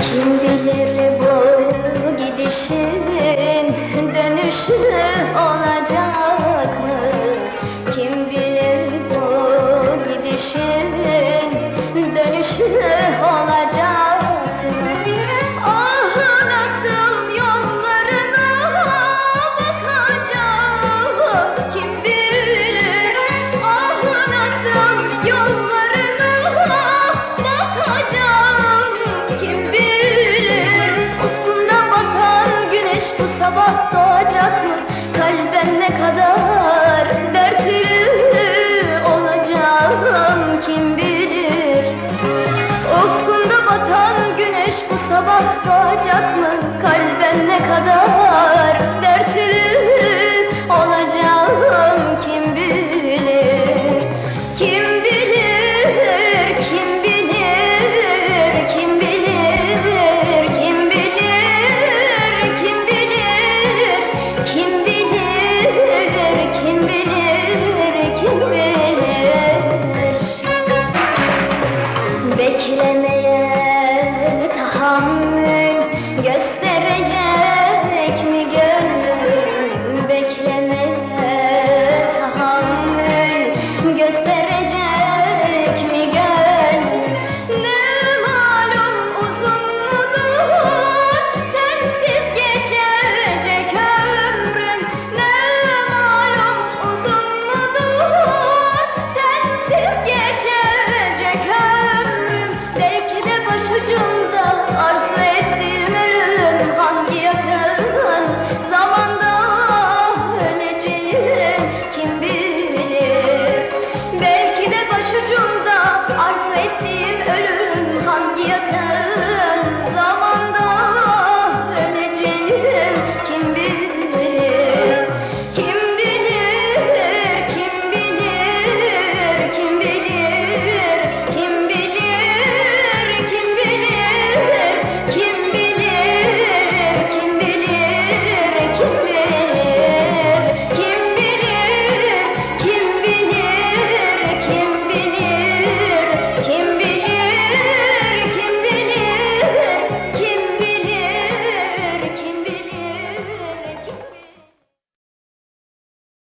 Kim bilir bu gidişin dönüşü olacak sabah doğacak mı Kalben ne kadar dertli olacağım kim bilir Ufkunda batan güneş bu sabah doğacak mı? Kalben ne kadar desde